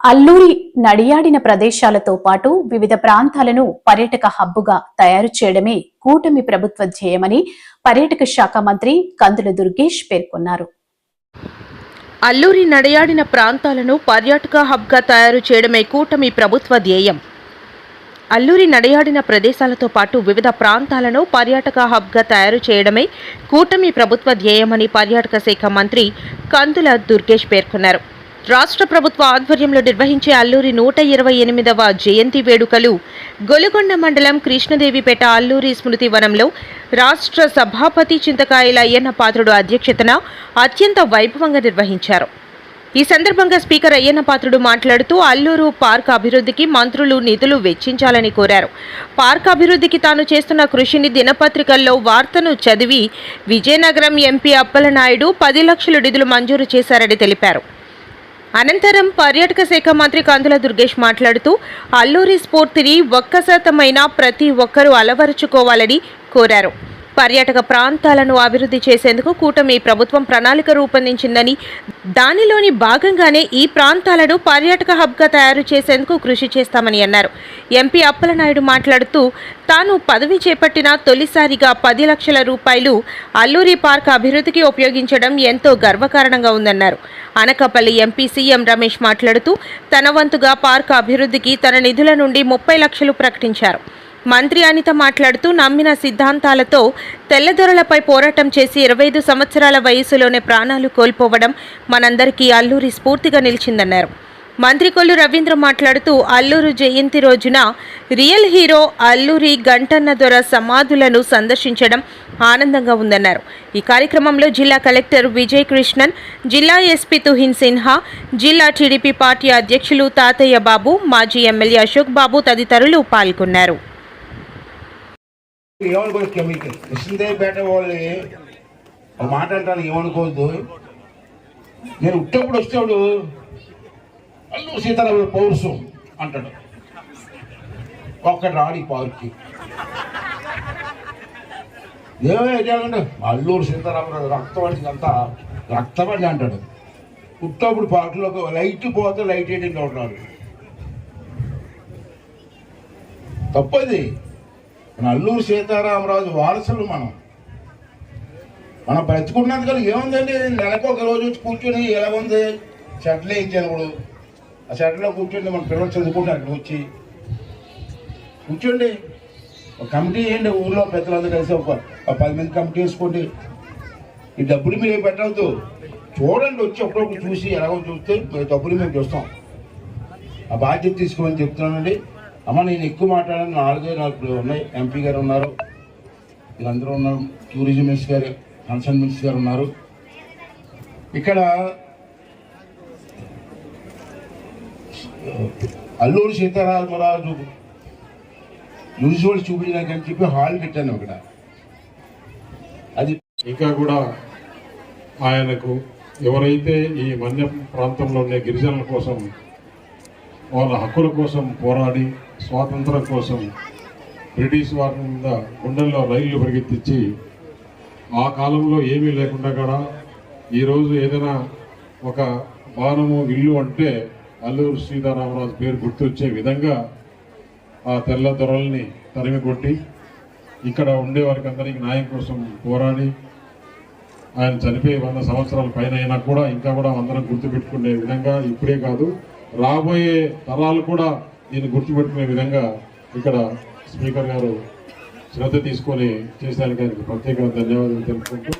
అల్లూరి నడియాడిన ప్రదేశాలతో పాటు వివిధ ప్రాంతాలను పర్యాటక హబ్బుగా తయారు చేయడమే కూటమి ప్రభుత్వ ధ్యేయమని పర్యాటక శాఖ మంత్రి కందుల దుర్గేష్ పేర్కొన్నారు. అల్లూరి నడియాడిన ప్రాంతాలను పర్యాటక హబ్గా తయారు చేయడమే కూటమి ప్రభుత్వ ధ్యేయం. అల్లూరి నడయాడిన ప్రదేశాలతో పాటు వివిధ ప్రాంతాలను పర్యాటక హబ్గా తయారు చేయడమే కూటమి ప్రభుత్వ ధ్యేయమని పర్యాటక శాఖ మంత్రి కందుల దుర్గేష్ పేర్కొన్నారు. రాష్ట్ర ప్రభుత్వ ఆధ్వర్యంలో నిర్వహించే అల్లూరి నూట ఇరవై ఎనిమిదవ జయంతి వేడుకలు గొలుగొండ మండలం కృష్ణదేవిపేట అల్లూరి స్మృతి వనంలో రాష్ట్ర సభాపతి చింతకాయల అయ్యన్న పాత్రుడు అధ్యక్షతన అత్యంత వైభవంగా నిర్వహించారు. ఈ సందర్భంగా స్పీకర్ అయ్యన్న పాత్రుడు మాట్లాడుతూ అల్లూరు పార్క్ అభివృద్ధికి మంత్రులు నిధులు వెచ్చించాలని కోరారు. పార్క్ అభివృద్ధికి తాను చేస్తున్న కృషిని దినపత్రికల్లో వార్తను చదివి విజయనగరం ఎంపీ అప్పలనాయుడు పది లక్షల నిధులు మంజూరు చేశారని తెలిపారు. అనంతరం పర్యాటక శాఖ మంత్రి కందుల దుర్గేష్ మాట్లాడుతూ అల్లూరి స్ఫూర్తిని ఒక్క ప్రతి ఒక్కరూ అలవరుచుకోవాలని కోరారు. పర్యాటక ప్రాంతాలను అభివృద్ధి చేసేందుకు కూటమి ప్రభుత్వం ప్రణాళిక రూపొందించిందని దానిలోని భాగంగానే ఈ ప్రాంతాలను పర్యాటక హబ్గా తయారు చేసేందుకు కృషి చేస్తామని అన్నారు. ఎంపీ అప్పలనాయుడు మాట్లాడుతూ తాను పదవి చేపట్టిన తొలిసారిగా పది లక్షల రూపాయలు అల్లూరి పార్క్ అభివృద్ధికి ఉపయోగించడం ఎంతో గర్వకారణంగా ఉందన్నారు. అనకాపల్లి ఎంపీ సీఎం రమేష్ మాట్లాడుతూ తన వంతుగా పార్క్ అభివృద్ధికి తన నిధుల నుండి ముప్పై లక్షలు ప్రకటించారు. మంత్రి అనిత మాట్లాడుతూ నమ్మిన సిద్ధాంతాలతో తెల్లదొరలపై పోరాటం చేసి ఇరవై ఐదు సంవత్సరాల వయసులోనే ప్రాణాలు కోల్పోవడం మనందరికీ అల్లూరి స్ఫూర్తిగా నిలిచిందన్నారు. మంత్రి కొల్లు రవీంద్ర మాట్లాడుతూ అల్లూరు జయంతి రోజున రియల్ హీరో అల్లూరి గంటన్న దొర సమాధులను సందర్శించడం ఆనందంగా ఉందన్నారు. ఈ కార్యక్రమంలో జిల్లా కలెక్టర్ విజయ్ కృష్ణన్ జిల్లా ఎస్పీ తుహిన్ సిన్హా జిల్లా టీడీపీ పార్టీ అధ్యక్షులు తాతయ్య బాబు మాజీ ఎమ్మెల్యే అశోక్ బాబు తదితరులు పాల్గొన్నారు. ఏమనుకోదు కెమికల్ కృష్ణదేవిపేట వాళ్ళని ఒక మాట అంటాను ఏమనుకోవద్దు. నేను ఉట్టప్పుడు వచ్చేవాడు అల్లు సీతారామ పౌరుషం అంటాడు. ఒక్కటి రాడు ఈ పార్క్కి. ఏమో అంటే అల్లూరు సీతారామరావు రక్తవాడికి అంతా రక్తవాడి అంటాడు. పుట్టప్పుడు పార్కులోకి లైట్ పోతే లైట్ వేయడం ఉంటాడు తప్పది. మన అల్లూరు సీతారామరాజు వారసులు మనం. మనం బ్రతుకున్నందుకు ఏముందండి? నెలకు ఒక రోజు వచ్చి కూర్చొని ఎలా ఉంది? షటిల్ వేయించాను ఇప్పుడు? ఆ షటిల్లో కూర్చోండి మన పిల్లలు చదువుకుంటారు అక్కడ వచ్చి. కూర్చోండి. ఒక కమిటీ వేయండి ఊర్లో పెద్దలందరూ కలిసి ఒక పది మంది కమిటీ వేసుకోండి. ఈ డబ్బులు మీరు ఏం పెట్టవద్దు. చూడండి వచ్చి అప్పుడప్పుడు చూసి ఎలాగో చూస్తే డబ్బులు మేము చూస్తాం. ఆ బాధ్యత తీసుకోమని చెప్తున్నానండి. అమ్మ నేను ఎక్కువ మాట్లాడాను. నాలుగే నాలుగు ఉన్నాయి. ఎంపీ గారు ఉన్నారు. వీళ్ళందరూ ఉన్నారు. టూరిజం మినిస్టర్ గారు కన్సర్న్ మినిస్టర్ గారు ఉన్నారు. ఇక్కడ అల్లూరు సీతారామరాజు యూజువల్ చూపించడానికి అని చెప్పి హాల్ పెట్టాను అక్కడ. అది ఇంకా కూడా ఆయనకు ఎవరైతే ఈ మన్య ప్రాంతంలో ఉండే గిరిజనుల కోసం వాళ్ళ హక్కుల కోసం పోరాడి స్వాతంత్రం కోసం బ్రిటిష్ వారి మీద గుండెల్లో రైళ్ళు పరిగెత్తించి ఆ కాలంలో ఏమీ లేకుండా కూడా ఈరోజు ఏదైనా ఒక భవనము ఇల్లు అంటే అల్లూరు సీతారామరాజు పేరు గుర్తొచ్చే విధంగా ఆ తెల్ల దొరల్ని తరిమి కొట్టి ఇక్కడ ఉండే వారికి అందరికీ న్యాయం కోసం పోరాడి ఆయన చనిపోయి వంద సంవత్సరాల పైన అయినా కూడా ఇంకా కూడా అందరం గుర్తుపెట్టుకునే విధంగా ఇప్పుడే కాదు రాబోయే తరాలు కూడా దీన్ని గుర్తుపెట్టుకునే విధంగా ఇక్కడ స్పీకర్ గారు శ్రద్ధ తీసుకొని చేసేదానికి ఆయనకు ప్రత్యేక ధన్యవాదాలు తెలుపుకుంటూ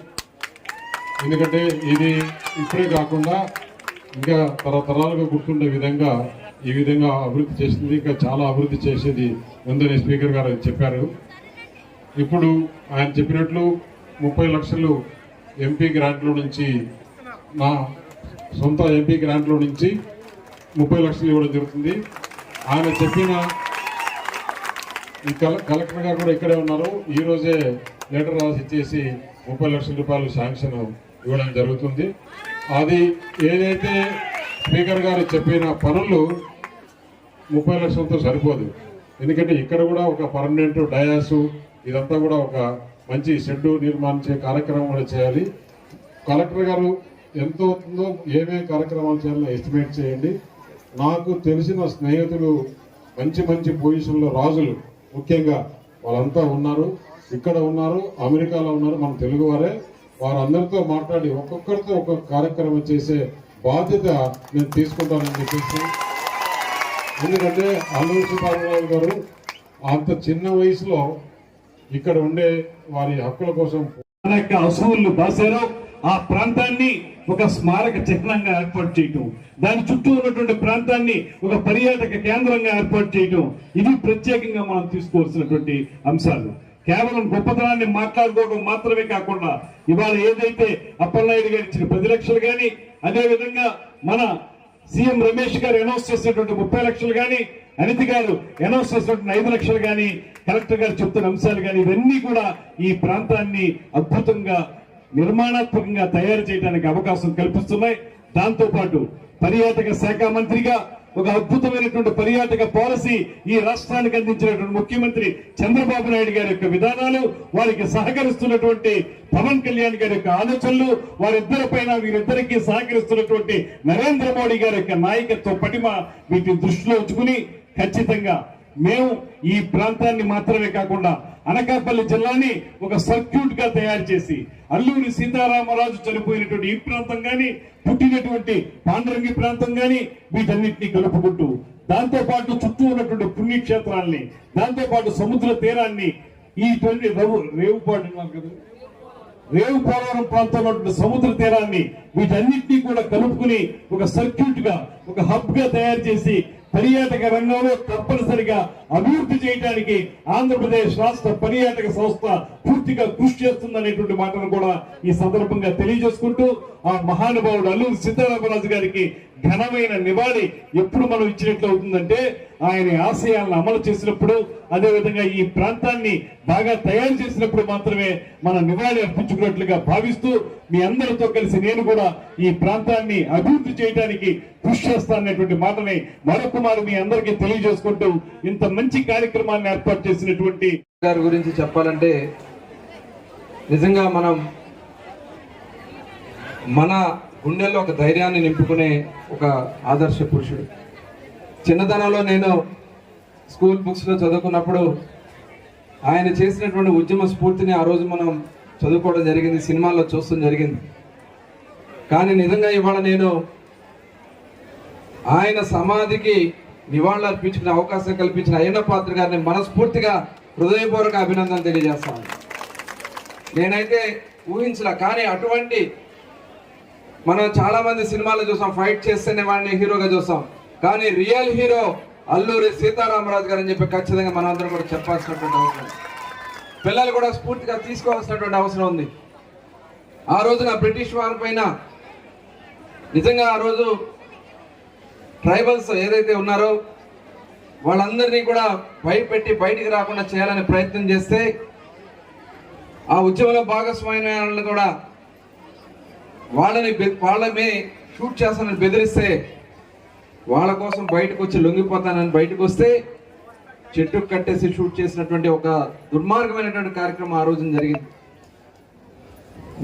ఎందుకంటే ఇది ఇప్పుడే కాకుండా ఇంకా తరతరాలుగా గుర్తుండే విధంగా ఈ విధంగా అభివృద్ధి చేసింది ఇంకా చాలా అభివృద్ధి చేసేది ఉందని స్పీకర్ గారు చెప్పారు. ఇప్పుడు ఆయన చెప్పినట్లు ముప్పై లక్షలు ఎంపీ గ్రాంట్లో నుంచి నా సొంత ఎంపీ గ్రాంట్లో నుంచి ముప్పై లక్షలు ఇవ్వడం జరుగుతుంది. ఆయన చెప్పిన ఈ కల కలెక్టర్ గారు కూడా ఇక్కడే ఉన్నారు. ఈరోజే లెటర్ రాసి ఇచ్చేసి ముప్పై లక్షల రూపాయలు శాంక్షన్ ఇవ్వడం జరుగుతుంది. అది ఏదైతే స్పీకర్ గారు చెప్పిన పనులు ముప్పై లక్షలతో సరిపోదు. ఎందుకంటే ఇక్కడ కూడా ఒక పర్మనెంట్ డయాసు ఇదంతా కూడా ఒక మంచి షెడ్డు నిర్మాణించే కార్యక్రమం కూడా చేయాలి. కలెక్టర్ గారు ఎంత అవుతుందో ఏమేమి కార్యక్రమాలు చేయాలో ఎస్టిమేట్ చేయండి. నాకు తెలిసిన స్నేహితులు మంచి మంచి పొజిషన్లో రాజులు. ముఖ్యంగా వాళ్ళంతా ఉన్నారు ఇక్కడ ఉన్నారు అమెరికాలో ఉన్నారు మన తెలుగు వారే. వారందరితో మాట్లాడి ఒక్కొక్కరితో ఒక్కొక్క కార్యక్రమం చేసే బాధ్యత నేను తీసుకుంటానని చెప్పేసి. ఎందుకంటే అల్లూరు సీతారామరాజు గారు అంత చిన్న వయసులో ఇక్కడ ఉండే వారి హక్కుల కోసం మన బాసారు ఆ ప్రాంతాన్ని ఒక స్మారక చిహ్నంగా ఏర్పాటు చేయటం దాని చుట్టూ ఉన్నటువంటి ప్రాంతాన్ని ఒక పర్యాటక కేంద్రంగా ఏర్పాటు చేయటం ఇది ప్రత్యేకంగా మనం తీసుకోవాల్సినటువంటి అంశాలు. కేవలం గొప్పతనాన్ని మాట్లాడుకోవడం మాత్రమే కాకుండా ఇవాళ ఏదైతే అప్పలనాయుడు గారు ఇచ్చిన పది లక్షలు కానీ అదేవిధంగా మన సీఎం రమేష్ గారు అనౌన్స్ చేసినటువంటి ముప్పై లక్షలు కానీ అనితి గారు అనౌన్స్ చేసినటువంటి ఐదు లక్షలు కానీ కలెక్టర్ గారు చెప్తున్న అంశాలు కానీ ఇవన్నీ కూడా ఈ ప్రాంతాన్ని అద్భుతంగా నిర్మాణాత్మకంగా తయారు చేయడానికి అవకాశం కల్పిస్తున్నాయి. దాంతో పాటు పర్యాటక శాఖ మంత్రిగా ఒక అద్భుతమైనటువంటి పర్యాటక పాలసీ ఈ రాష్ట్రానికి అందించినటువంటి ముఖ్యమంత్రి చంద్రబాబు నాయుడు గారి యొక్క విధానాలు వారికి సహకరిస్తున్నటువంటి పవన్ కళ్యాణ్ గారి యొక్క ఆలోచనలు వారిద్దరి పైన వీరిద్దరికి సహకరిస్తున్నటువంటి నరేంద్ర మోడీ గారి యొక్క నాయకత్వ పటిమ వీటిని దృష్టిలో ఉంచుకుని ఖచ్చితంగా మేము ఈ ప్రాంతాన్ని మాత్రమే కాకుండా అనకాపల్లి జిల్లాని ఒక సర్క్యూట్గా తయారు చేసి అల్లూరి సీతారామరాజు చనిపోయినటువంటి ఈ ప్రాంతం గాని పుట్టినటువంటి పాండరంగి ప్రాంతం గాని వీటన్నిటిని కలుపుకుంటూ దాంతో పాటు చుట్టూ ఉన్నటువంటి పుణ్యక్షేత్రాల్ని దాంతో పాటు సముద్ర తీరాన్ని ఈ ట్వంటీ రవు రేవుపాడు రేవు పోలవరం ప్రాంతంలో సముద్ర తీరాన్ని వీటన్నిటినీ కూడా కలుపుకుని ఒక సర్క్యూట్గా ఒక హబ్గా తయారు చేసి పర్యాటక రంగంలో తప్పనిసరిగా అభివృద్ధి చేయడానికి ఆంధ్రప్రదేశ్ రాష్ట్ర పర్యాటక సంస్థ పూర్తిగా కృషి చేస్తుందనేటువంటి మాటను కూడా ఈ సందర్భంగా తెలియజేసుకుంటూ ఆ మహానుభావుడు అల్లూరు సీతారామరాజు గారికి ఘనమైన నివాళి ఎప్పుడు మనం ఇచ్చినట్లు అవుతుందంటే ఆయన ఆశయాలను అమలు చేసినప్పుడు అదేవిధంగా ఈ ప్రాంతాన్ని బాగా తయారు చేసినప్పుడు మాత్రమే మన నివాళి అర్పించుకున్నట్లుగా భావిస్తూ మీ అందరితో కలిసి నేను కూడా ఈ ప్రాంతాన్ని అభివృద్ధి చేయడానికి కృషి చేస్తాననేటువంటి మాటని మరొకమారు మీ అందరికీ తెలియజేసుకుంటూ ఇంత మంచి కార్యక్రమాన్ని ఏర్పాటు చేసినటువంటి గారి గురించి చెప్పాలంటే నిజంగా మనం మన గుండెల్లో ఒక ధైర్యాన్ని నింపుకునే ఒక ఆదర్శ పురుషుడు. చిన్నతనంలో నేను స్కూల్ బుక్స్లో చదువుకున్నప్పుడు ఆయన చేసినటువంటి ఉద్యమ స్ఫూర్తిని ఆ రోజు మనం చదువుకోవడం జరిగింది సినిమాల్లో చూడడం జరిగింది. కానీ నిజంగా ఇవాళ నేను ఆయన సమాధికి నివాళులు అర్పించిన అవకాశం కల్పించిన అయ్యన్న పాత్ర గారిని మనస్ఫూర్తిగా హృదయపూర్వక అభినందన తెలియజేస్తాను నేనైతే ఊహించలే కానీ అటువంటి మనం చాలా మంది సినిమాలు చూసాం ఫైట్ చేస్తేనే వాడిని హీరోగా చూసాం కానీ రియల్ హీరో అల్లూరి సీతారామరాజు గారు అని చెప్పి ఖచ్చితంగా మనందరం కూడా చెప్పాల్సినటువంటి అవసరం పిల్లలు కూడా స్ఫూర్తిగా తీసుకోవాల్సినటువంటి అవసరం ఉంది. ఆ రోజున బ్రిటిష్ వారి పైన నిజంగా ఆ రోజు ట్రైబల్స్ ఏదైతే ఉన్నారో వాళ్ళందరినీ కూడా భయపెట్టి బయటికి రాకుండా చేయాలని ప్రయత్నం చేస్తే ఆ ఉద్యమంలో భాగస్వామ్యాలను వాళ్ళని కూడా వాళ్ళని వాళ్ళమే షూట్ చేస్తానని బెదిరిస్తే వాళ్ళ కోసం బయటకు వచ్చి లొంగిపోతానని బయటకు వస్తే చెట్టు కట్టేసి షూట్ చేసినటువంటి ఒక దుర్మార్గమైనటువంటి కార్యక్రమం ఆ రోజున జరిగింది.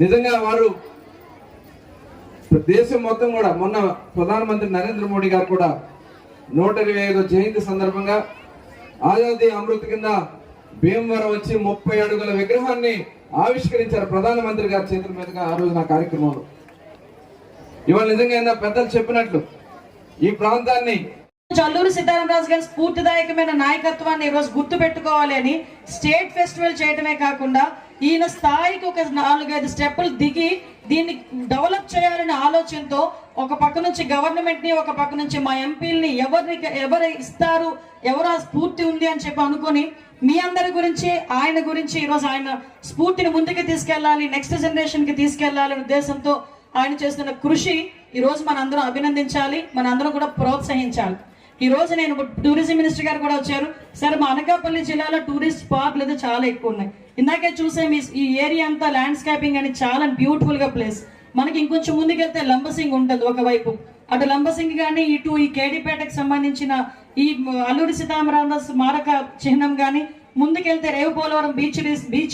నిజంగా వారు దేశం మొత్తం కూడా మొన్న ప్రధానమంత్రి నరేంద్ర మోడీ గారు కూడా నూట ఇరవై ఐదో జయంతి సందర్భంగా ఆజాదీ అమృత్ కింద భీమవరం వచ్చి ముప్పై అడుగుల విగ్రహాన్ని ఆవిష్కరించారు ప్రధానమంత్రి గారి చేతుల మీదుగా ఆ రోజు నా కార్యక్రమంలో. ఇవాళ నిజంగా ఏందో పెద్దలు చెప్పినట్లు ఈ ప్రాంతాన్ని చల్లూరు సీతారామరాజు గారి స్ఫూర్తిదాయకమైన నాయకత్వాన్ని ఈరోజు గుర్తు పెట్టుకోవాలి అని స్టేట్ ఫెస్టివల్ చేయటమే కాకుండా ఈయన స్థాయికి ఒక నాలుగైదు స్టెప్పులు దిగి దీన్ని డెవలప్ చేయాలనే ఆలోచనతో ఒక పక్క నుంచి గవర్నమెంట్ని ఒక పక్క నుంచి మా ఎంపీల్ని ఎవరిని ఎవరు ఇస్తారు ఎవరు ఆ స్ఫూర్తి ఉంది అని చెప్పి అనుకొని మీ అందరి గురించి ఆయన గురించి ఈరోజు ఆయన స్ఫూర్తిని ముందుకు తీసుకెళ్ళాలి నెక్స్ట్ జనరేషన్కి తీసుకెళ్ళాలనే ఉద్దేశంతో ఆయన చేస్తున్న కృషి ఈ రోజు మనందరం అభినందించాలి మనందరం కూడా ప్రోత్సహించాలి. ఈ రోజు నేను టూరిజం మినిస్టర్ గారు కూడా వచ్చారు. సార్ మా అనకాపల్లి జిల్లాలో టూరిస్ట్ స్పాట్లు అయితే చాలా ఎక్కువ ఉన్నాయి. ఇందాకే చూసే మీ ఈ ఏరియా అంతా ల్యాండ్స్కేపింగ్ అని చాలా బ్యూటిఫుల్గా ప్లేస్ మనకి ఇంకొంచెం ముందుకెళ్తే లంబసింగ్ ఉంటుంది ఒకవైపు. అటు లంబసింగ్ కానీ ఇటు ఈ కేడిపేటకు సంబంధించిన ఈ అల్లూరి సీతారామరాజు స్మారక చిహ్నం కానీ ముందుకెళ్తే రేవు పోలవరం బీచ్ బీచ్